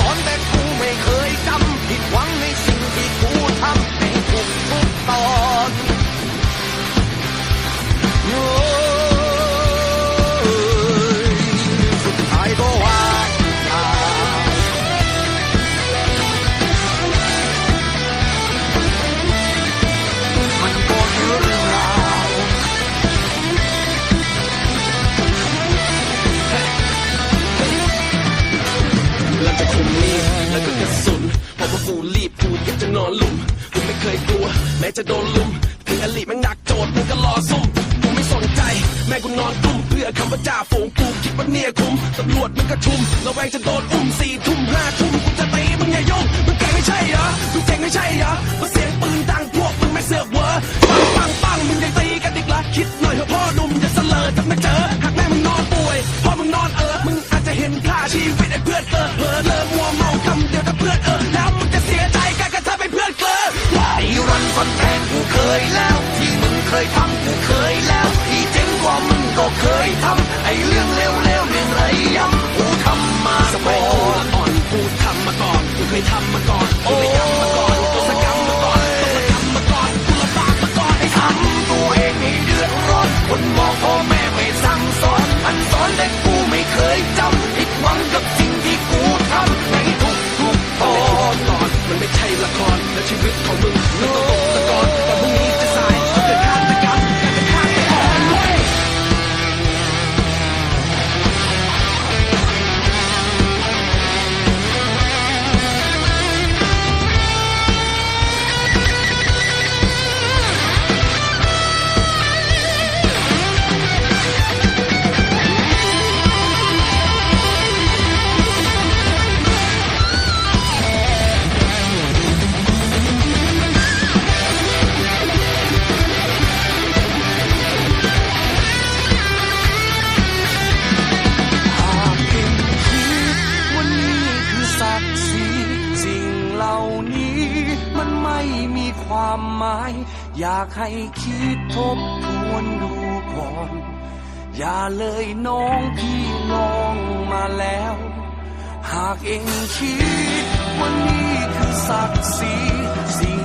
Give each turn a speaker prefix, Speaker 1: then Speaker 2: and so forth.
Speaker 1: สอน แม้จะ
Speaker 2: โดนลุมถึงอลิแม่งหนักโจทย์มึงก็รอซุ่มกูไม่สนใจ แม่กูนอนกลุ่มเพื่อคำว่าจ่าฝูงกูคิดว่าเนี่ยคุ้มตำรวจมึงก็ชุมระแวงจะโดนอุ้มสี่ทุ่มห้าทุ่มกูจะตีมึงอย่ายุ่งมึงเก่งไม่ใช่เหรอมึงเก่งไม่ใช่เหรอมาเสียงปืนดังพวกมึงไม่เสือกเหวอปังปังปังมึงยังตีกันอีกละคิดหน่อยเถอะพ่อหนุ่มอย่าเสลอถ้าไม่เจอหากแม่มึงนอนป่วยพ่อมึงนอนเออมึงอาจจะเห็นค่าชีวิตไอ้เพื่อนเกอเผลอเลอมัวเมาคำเดียวถ้าเพื่อนเออ
Speaker 1: ไอ้รันฟันแทงกูเคยแล้ว ที่มึงเคยทำกูเคยแล้วที่เจ๋งกว่ามึงก็เคยทำไอ้เรื่องเล มัน
Speaker 2: ไม่มี
Speaker 1: ควา
Speaker 2: มห
Speaker 1: มาย อยากให้คิดทบทวนดูก่อน อย่าเลยน้องพี่ลองมาแล้ว หากเองคิดว่านี่คือศักดิ์ศรีสิ่ง